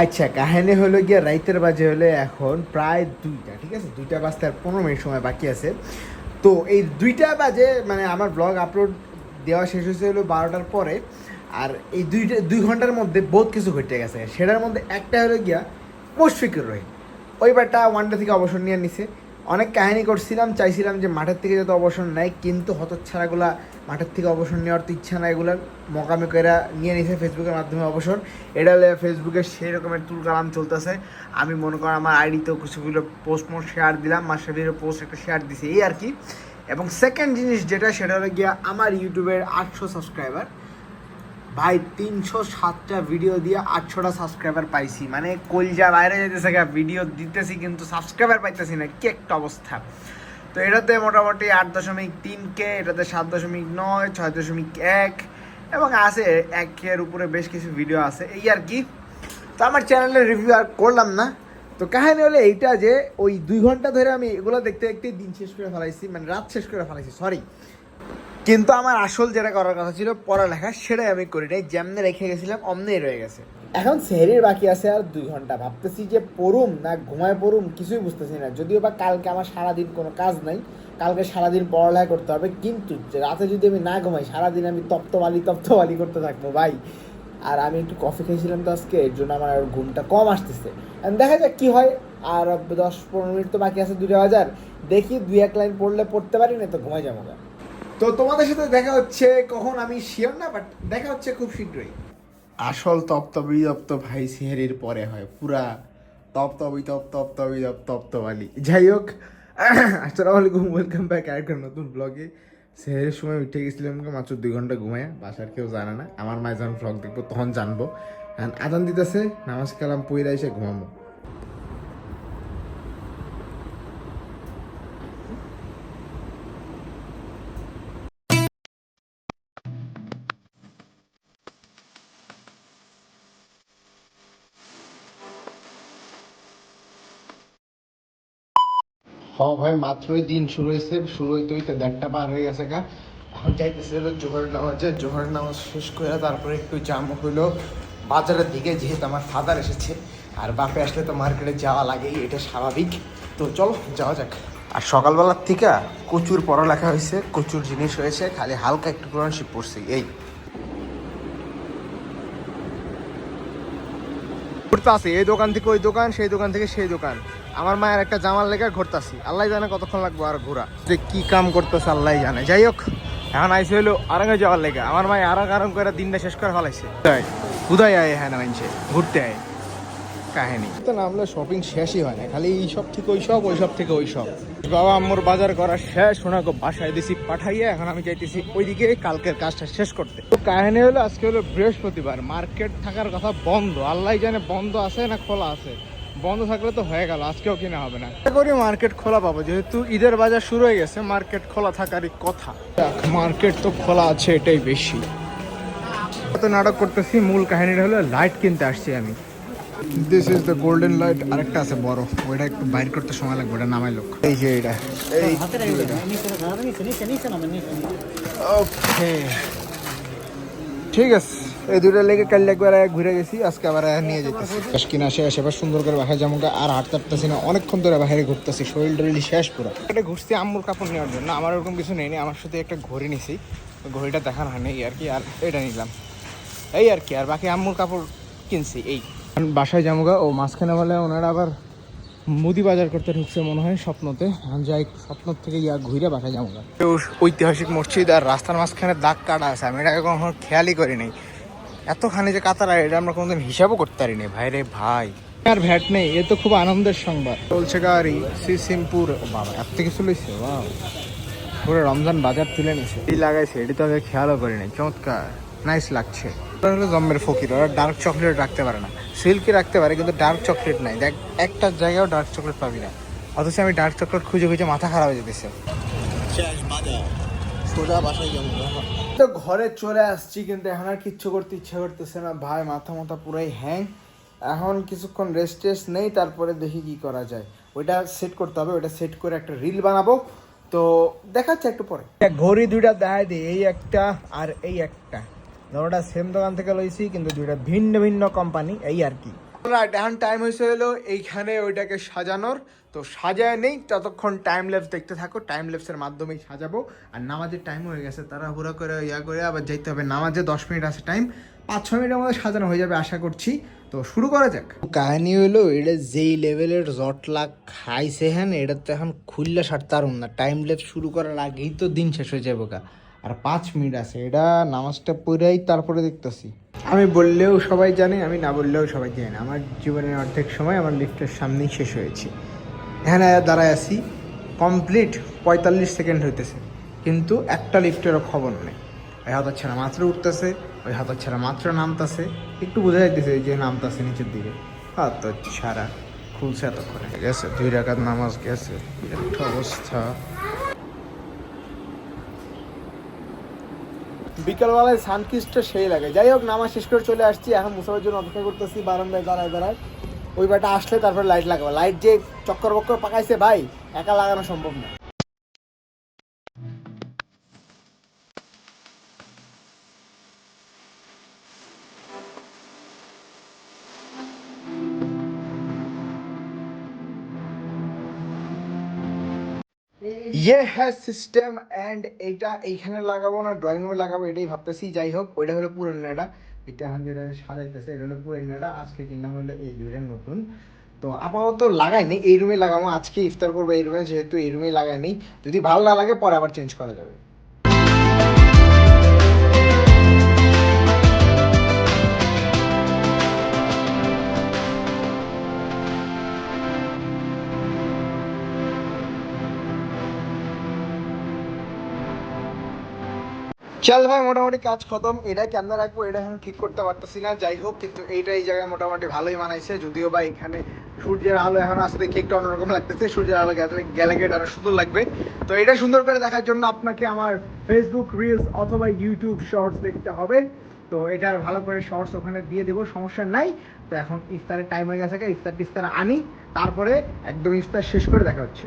আচ্ছা কাহিনী হলো গিয়ে রাইতের বাজে হলে এখন প্রায় দুইটা, ঠিক আছে? দুইটা বাজতে আর পনেরো মিনিট সময় বাকি আছে। তো এই দুইটা বাজে মানে আমার ব্লগ আপলোড দেওয়া শেষ হয়েছে হলো বারোটার পরে। আর এই দুইটা, দুই ঘণ্টার মধ্যে বহুত কিছু ঘটে গেছে। সেটার মধ্যে একটা হলো গিয়া মুশফিকুর রহিম। ওই বারটা ওয়ানডে থেকে অবসর নিয়ে নিছে। অনেক কাহিনী করছিলাম, চাইছিলাম যে মাঠের থেকে যাতে অবসর নেয়, কিন্তু হতচ্ছাড়াগুলা মাঠের থেকে অবসর নেওয়ার তো ইচ্ছা নাই এগুলার। মকামেকেরা নিয়ে নিছে ফেসবুকের মাধ্যমে অবসর। এটা ফেসবুকে সেই রকমের তুল কালাম চলতেছে। আমি মনে করেন আমার আইডিতেও কিছুগুলো পোস্ট মোট শেয়ার দিলাম মাস্টারের পোস্ট একটা শেয়ার দিছি, এই আর কি। এবং সেকেন্ড জিনিস যেটা, সেটা হলো গিয়া আমার ইউটিউবের আটশো সাবস্ক্রাইবার ভাই, তিনশো সাতটা ভিডিও দিয়ে আটশোটা সাবস্ক্রাইবার পাইছি। মানে কলজা বাইরে যেতেছে ভিডিও দিতেছি কিন্তু সাবস্ক্রাইবার পাইতেছি না। কি একটা অবস্থা। তো এটাতে মোটামুটি আট দশমিক তিন কে এটাতে সাত দশমিক নয়, ছয় দশমিক এক, এবং আছে একের উপরে বেশ কিছু ভিডিও আছে। এই আর কি। তো আমার চ্যানেলের রিভিউ আর করলাম না। তো কাহিনী হলে এইটা যে, ওই দুই ঘণ্টা ধরে আমি এগুলো দেখতে দেখতে দিন শেষ করে ফেলাইছি মানে রাত শেষ করে ফেলাইছি সরি কিন্তু আমার আসল যেটা করার কথা ছিল পড়ালেখা, সেটাই আমি করি নাই। যেমনে রেখে গেছিলাম, অমনেই রয়ে গেছে। এখন সেহরির বাকি আছে আর দুই ঘণ্টা। ভাবতেছি যে পড়ুম না ঘুমায় পড়ুম, কিছুই বুঝতেছি না। যদিও বা কালকে আমার সারাদিন কোনো কাজ নাই, কালকে সারাদিন পড়ালেখা করতে হবে, কিন্তু রাতে যদি আমি না ঘুমাই, সারাদিন আমি তপ্তবালি তপ্তবালি করতে থাকব, ভাই। আর আমি একটু কফি খেয়েছিলাম তো আজকে, এর জন্য আমার ঘুমটা কম আসতেছে। দেখা যাক কি হয়। আর দশ পনেরো মিনিট তো বাকি আছে দুটো হাজার দেখি দুই এক লাইন পড়লে পড়তে পারি না তো ঘুমাই যাব গা। তো তোমাদের সাথে দেখা হচ্ছে কখন আমি শিওর না বাট দেখা হচ্ছে খুব শীঘ্রই। আসল তপ্তবি তপ্ত ভাই সিহারির পরে হয়, পুরা তপ্তবি তপ তপ্তবি তপ তপ্তবালি যাই হোক, আসসালামু আলাইকুম ওয়েলকাম ব্যাক আরেকটা নতুন ব্লগে সেহের সময় উঠে গেছিলাম মাত্র দুই ঘণ্টা ঘুমায়, বাসার কেউ জানে না। আমার মায়ের যখন ব্লগ দেখব, তখন জানব। আদান দিতেছে, নামাজ কালাম পইরা এসে ঘুমাবো হ ভাই মাত্রই দিন শুরু হয়েছে শুরু হইতে হইতে দেড়টা পার হয়ে গেছে গা। এখন যাইতেছে হলো জোহরের নামাজে। জোহরের নামাজ শেষ করে তারপরে একটু জাম হইল। বাজারের দিকে যেহেতু আমার ফাদার এসেছে আর বাপে আসলে তো মার্কেটে যাওয়া লাগেই এটা স্বাভাবিক। তো চলো যাওয়া যাক। আর সকালবেলার থেকে প্রচুর পড়ালেখা হয়েছে কচুর জিনিস হয়েছে খালি হালকা একটু কোরআন শিখ পড়ছি এই। ঘুরতাছি এই দোকান থেকে ওই দোকান সেই দোকান থেকে সেই দোকান। আমার মায়ের একটা জামার লেগে ঘুরতাছি। আল্লাহ জানে কতক্ষণ লাগবে আর ঘোরা। যে কি কাম করতেছে আল্লাহ জানে। যাই হোক, এখন আইসে হইল আরাঙ্গে যাওয়ার লেগে। আমার মায় আরাং আরাম করে দিনটা শেষ করে ফেলাইছে। উদয় আয় হ্যাঁ মানছে ঘুরতে আয়। কাহিনী। তো নামলে শপিং শেষই হয় না, খালি এই সব থেকে ওই সব ওই সব থেকে ওই সব। বাবা আম্মুর বাজার করা শেষ, ওনাকে বাসায় দিছি পাঠাইয়ে, এখন আমি চাইতেছি ওইদিকে কালকের কাজটা শেষ করতে। তো কাহিনী হলো, আজকে হলো বৃহস্পতিবার মার্কেট থাকার কথা বন্ধ। আল্লাহ জানে বন্ধ আছে না খোলা আছে। বন্ধ থাকলে তো হয়ে গেল আজকেও কিনা হবে না। আশা করি মার্কেট খোলা পাবো যেহেতু ঈদের বাজার শুরু হয়ে গেছে মার্কেট খোলা থাকারই কথা। দেখ মার্কেট তো খোলা আছে এটাই বেশি। তো নাটক করতেছি মূল কাহিনীটা হলো লাইট কিনতে আসছি আমি। This is the golden light আরেকটা আছে বড় ওইটা একটু বাইর করতে সময় লাগবে ওটা নামাই লোক। এই যে এটা এই ওকে ঠিক আছে। এই দুটো লেগে কাল একবার ঘুরে গেছি আজকে আবার নিয়ে যেতেছি কিনা শেষ এবার সুন্দর করে বাসায় যেমন আর হাঁটতে পারতেছি না অনেকক্ষণ ধরে বাইরে ঘুরতেছি শরীর টরিল শেষ পুরো। এটা ঘুরছি আম্মুর কাপড় নেওয়ার জন্য আমার ওরকম কিছু নেই আমার সাথে একটা ঘড়ি নিছি ঘড়িটা দেখানো হয়নি আর কি আর এটা নিলাম। এই আর কি আর বাকি আম্মুর কাপড় কিনছি এই। বাসায় জামুগা ও মাঝখানে বলে ওনারা আবার মুদি বাজার করতে ঢুকছে মনে হয় স্বপ্নতে যাই স্বপ্ন থেকে ইয়া ঘুরে বাসায় জামুগা ঐতিহাসিক মসজিদ আর রাস্তার মাঝখানে দাগ কাটা আছে আমি এটাকে কখনো খেয়ালই করি নাই। এতখানি যে কাতার এটা আমরা কোনোদিন হিসাবও করতে পারিনি। ভাই রে ভাই। আর ভ্যাট নেই এ তো খুব আনন্দের সংবাদ। চলছে গাড়ি সিসিমপুর। বাবা এত কিছু লইছে বাবা পুরো রমজান বাজার তুলে নিছে এই লাগাইছে এটি তো আগে খেয়ালও করি নাই চমৎকার নাইস লাগছে। ওরা হলো জম্মের ফকির ওরা ডার্ক চকলেট রাখতে পারে না। সিল্কি রাখতে পারে কিন্তু ডার্ক চকলেট নাই। দেখ একটা জায়গাও ডার্ক চকলেট পাবি না। অথচ আমি ডার্ক চকলেট খুঁজে খুঁজে মাথা খারাপ হয়ে যেতেছে। সোজা বাসায় যাব তো ঘরে চলে আসছি কিন্তু এখন আর কিচ্ছু করতে ইচ্ছে করতেছে না। ভাই মাথা মাথা পুরাই হ্যাং এখন কিছুক্ষণ রেস্ট টেস্ট নেই তারপরে দেখি কি করা যায়। ওইটা সেট করতে হবে ওইটা সেট করে একটা রিল বানাবো। তো দেখাচ্ছে একটু পরে। ঘড়ি দুইটা দেখাই দিই এই একটা আর এই একটা। ধরোটা সেম দোকান থেকে লইছি কিন্তু দুইটা ভিন্ন ভিন্ন কোম্পানি এই আর কি। রাইট এখন টাইম হয়েছে হলো, এইখানে ওইটাকে সাজানোর। তো সাজায় নেই, ততক্ষণ টাইম ল্যাপস দেখতে থাকো টাইম ল্যাপসের মাধ্যমেই সাজাবো। আর নামাজের টাইম হয়ে গেছে তারা হুড়া করে, ইয়া করে আবার যাইতে হবে। নামাজে দশ মিনিট আছে টাইম পাঁচ ছ মিনিটের মধ্যে সাজানো হয়ে যাবে আশা করছি। তো শুরু করা যাক। কাহিনী হলো, এটা যেই লেভেলের জটলা খাইছে হ্যাঁ এটা তো এখন খুললে সারতে পারুন না। টাইম ল্যাপস শুরু করার আগেই তো দিন শেষ হয়ে যাবে আর পাঁচ মিনিট আছে, এটা নামাজটা পড়েই তারপরে দেখতেছি। আমি বললেও সবাই জানে, আমি না বললেও সবাই জানে আমার জীবনের অর্ধেক সময় আমার লিফটের সামনেই শেষ হয়েছে। এখানে দাঁড়ায় আছি। কমপ্লিট পঁয়তাল্লিশ সেকেন্ড হইতেছে, কিন্তু একটা লিফটেরও খবর নেই। ওই হাতের ছাড়া মাত্র উঠতেছে, ওই হাতের ছাড়া মাত্র নামতাছে। একটু বোঝা যাইতেছে যে নামতাছে নিচের দিকে। হাত ছাড়া খুলছে এতক্ষণে। গেছে, দুই রাকাত নামাজ গেছে। একটা অবস্থা। বিকালবেলায় সানকিস্টটা সেই লাগে। যাই হোক, নামাজ শেষ করে চলে আসছি। এখন মুসাফের জন্য অপেক্ষা করতেছি, বারান্দায় দাঁড়ায় দাঁড়ায়। ওই বাটা আসলে তারপরে লাইট লাগাবো। লাইট যে চক্কর বক্কর পাকাইছে, ভাই, একা লাগানো সম্ভব না। ইয়ে হ্যাঁ সিস্টেম অ্যান্ড এইটা এইখানে লাগাবো না ড্রয়িং রুমে লাগাবো, এটাই ভাবতেছি, যাই হোক, ওইটা হলো পুরোনোটা এটা এখন যেটা সাজাইতেছে, এটা হলো পুরোনোটা আজকে কিনা হলো এই দুইটা নতুন। তো আপাতত লাগাইনি, এই রুমে লাগাবো, আজকে ইফতার করব এই রুমে যেহেতু এই রুমেই লাগাইনি যদি ভালো না লাগে, পরে আবার চেঞ্জ করা যাবে। চল ভাই, মোটামুটি কাজ খতম। এটা কেমন রাখব, এটা এখন ঠিক করতে পারতেছি না। যাই হোক, কিন্তু এইটা এই জায়গায় মোটামুটি ভালোই মানাইছে। যদিও বা এখানে সূর্যের আলো এখন আসতে দেখে একটু অন্যরকম লাগতেছে। সূর্যের আলো গেলে গেলে আরও সুন্দর লাগবে। তো এটা সুন্দর করে দেখার জন্য আপনাকে আমার ফেসবুক রিলস অথবা ইউটিউব শর্টস দেখতে হবে। তো এটার ভালো করে শর্টস ওখানে দিয়ে দেবো, সমস্যা নাই। তো এখন ইফতারের টাইম হয়ে গেছে, ইফতার টিফতার আনি। তারপরে একদম ইফতার শেষ করে দেখা হচ্ছে।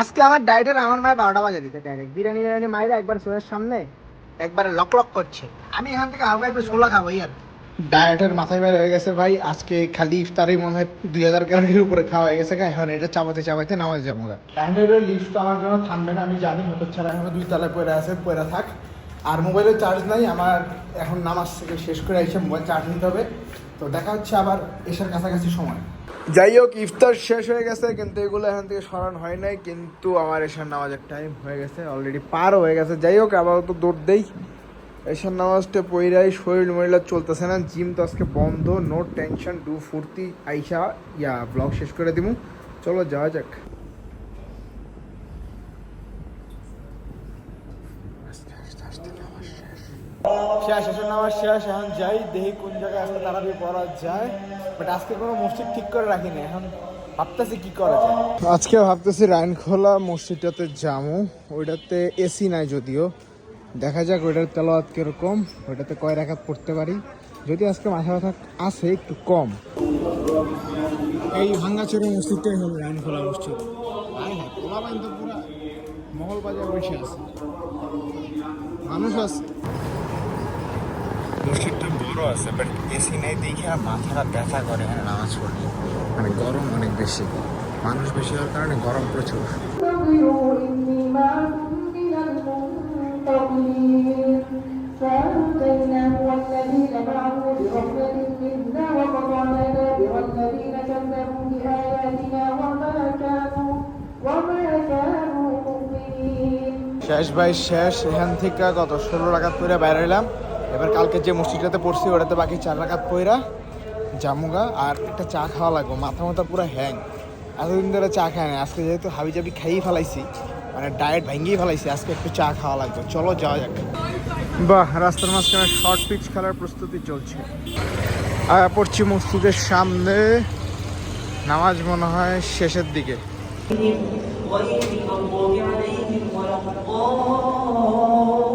আজকে আমার ডায়েটের আমার মায়ের বারোটা বাজে দিতে ডাইরেক্ট বিরিয়ানি বিরিয়ানি মায়ের একবার চোখের সামনে একবারে লক লক করছে। আমি এখান থেকে হালকা একটু ছোলা খাব ইয়ার ডায়েটের মাথায় বের হয়ে গেছে ভাই আজকে খালি ইফতারে মনে হয় দুই হাজার ক্যালোরির উপরে খাওয়া হয়ে গেছে এখন এটা চাপাতে চাপাতে নামাজ যাব ডায়েটের লিফট আমার জন্য থামবে না আমি জানি মোটর ছাড়া এখন দুই তলায় পড়ে আছে পড়ে থাক। আর মোবাইলে চার্জ নাই, আমার এখন নামাজ থেকে শেষ করে এসে মোবাইল চার্জ নিতে হবে। তো দেখা হচ্ছে আবার এসার কাছাকাছি সময়। যাই হোক, ইফতার শেষ হয়ে গেছে, কিন্তু এগুলো এখান থেকে সরান হয় নাই, কিন্তু আমার এসার নামাজের টাইম হয়ে গেছে অলরেডি পার হয়ে গেছে। যাই হোক, আপাতত দৌড় দেই। এসার নামাজটা পইরাই, শরীর মরিলা চলতেছে না জিম তো আজকে বন্ধ নো টেনশন ডু ফুর্তি, আইসা, ইয়া ব্লগ শেষ করে দিব চলো, যাওয়া যাক। শেষ এসে নামাজ শেষ এখন যাই দেখি কোন জায়গায় আসলে পড়া যায়। বাট আজকে কোনো মসজিদ ঠিক করে রাখিনি এখন ভাবতেছি কি করা যায়। আজকে ভাবতেছি রাইনখোলা মসজিদটাতে যামু ওইটাতে এসি নাই যদিও। দেখা যাক ওইটার তেলাওয়াত কীরকম ওইটাতে কয় রাখাত পড়তে পারি। যদি আজকে মাথা ব্যথা আছে একটু কম। এই ভাঙ্গাচুরি মসজিদটাই হলো রাইনখোলা মসজিদ। মহল বাজার বসে আছে। মানুষ আছে। মসজিদটা বড় আছে বাট এসি নেই দেখে মাথাটা ব্যথা করে এখানে নামাজ পড়লে। মানে গরম অনেক বেশি। মানুষ বেশি হওয়ার কারণে গরম প্রচুর। শেষ ভাই, শেষ। এখান থেকে গত ষোলো টাকা করে বাইরে এলাম। এবার কালকে যে মসজিদটাতে পড়ছি ওটাতে বাকি চার রাকাত পইরা জামুগা আর একটা চা খাওয়া লাগবে মাথা মাথা পুরো হ্যাং এতদিন ধরে চা খাই না আজকে যেহেতু হাবি জাবি খাইয়ে ফেলাইছি মানে ডায়েট ভেঙেই ফেলাইছি আজকে একটু চা খাওয়া লাগবে চলো যাওয়া যাক বাহ রাস্তার মাঝখানে শর্ট পিচ খেলার প্রস্তুতি চলছে আর পড়ছি মসজিদের সামনে নামাজ মনে হয় শেষের দিকে غير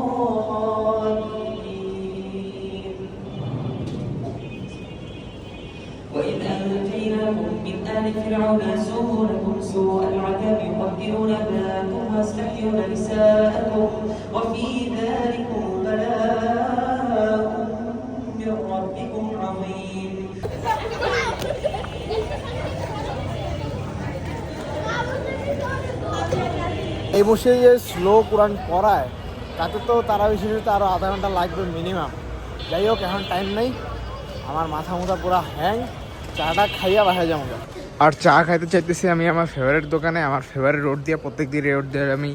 آل فرعون يسومون لكم سوء العذاب يقدرون أبناءكم ويستحيون نساءكم وفي ذلكم بلاء এই বসে যে স্লো কোরআন পড়ায়, তাতে তো তারা বেশি তো আরও আধা ঘণ্টা লাগবে মিনিমাম যাই হোক, এখন টাইম নেই। আমার মাথা মুথা পুরা হ্যাং চাটা খাইয়া বাসা যাব। আর চা খাইতে চাইতেছি আমি আমার ফেভারিট দোকানে, আমার ফেভারিট রোড দিয়ে প্রত্যেক দিন রোড দিয়ে আমি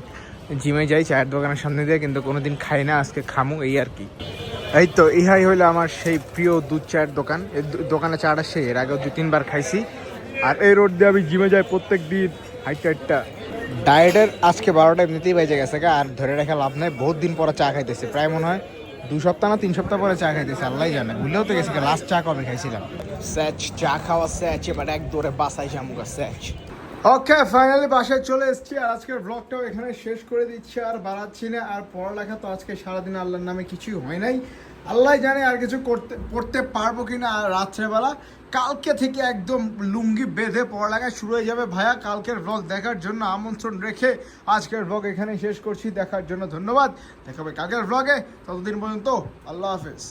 জিমে যাই, চায়ের দোকানের সামনে দিয়ে, কিন্তু কোনোদিন খাই না, আজকে খামু এই আর কি। এই তো, ইহাই হইল আমার সেই প্রিয় দুধ চায়ের দোকান। এই দোকানে চাটা সেই, এর আগেও দু তিনবার খাইছি। আর এই রোড দিয়ে আমি জিমে যাই প্রত্যেক দিন হাইটটা হাইটটা ডায়েটের আজকে বারোটা এমনিতেই বেজে গেছে আর ধরে রাখা লাভ নাই, বহুত দিন পরে চা খাইতেছে। প্রায় মনে হয় দু সপ্তাহ না তিন সপ্তাহ পরে চা খাইতেছে আল্লাহ জানে। ভুলেও তো গেছে লাস্ট চা কবে খাইছিলাম? স্যাচ চা খাওয়া স্যাচ এবার এক দৌড়ে বাসাই জামুগা স্যাচ ওকে ফাইনালি বাসায় চলে এসেছি। আর আজকের ব্লগটাও এখানে শেষ করে দিচ্ছি। আর বাড়াচ্ছি না। আর পড়ালেখা তো আজকে সারাদিন আল্লাহর নামে কিছুই হয় নাই। আল্লাহ জানে আর কিছু করতে, পড়তে পারব কিনা আর রাত্রেবেলা। কালকে থেকে একদম লুঙ্গি বেঁধে পড়ালেখা শুরু হয়ে যাবে। ভাইয়া, কালকের ব্লগ দেখার জন্য আমন্ত্রণ রেখে আজকের ব্লগ এখানে শেষ করছি। দেখার জন্য ধন্যবাদ। দেখাবে কালকের ব্লগে ততদিন পর্যন্ত আল্লাহ হাফেজ।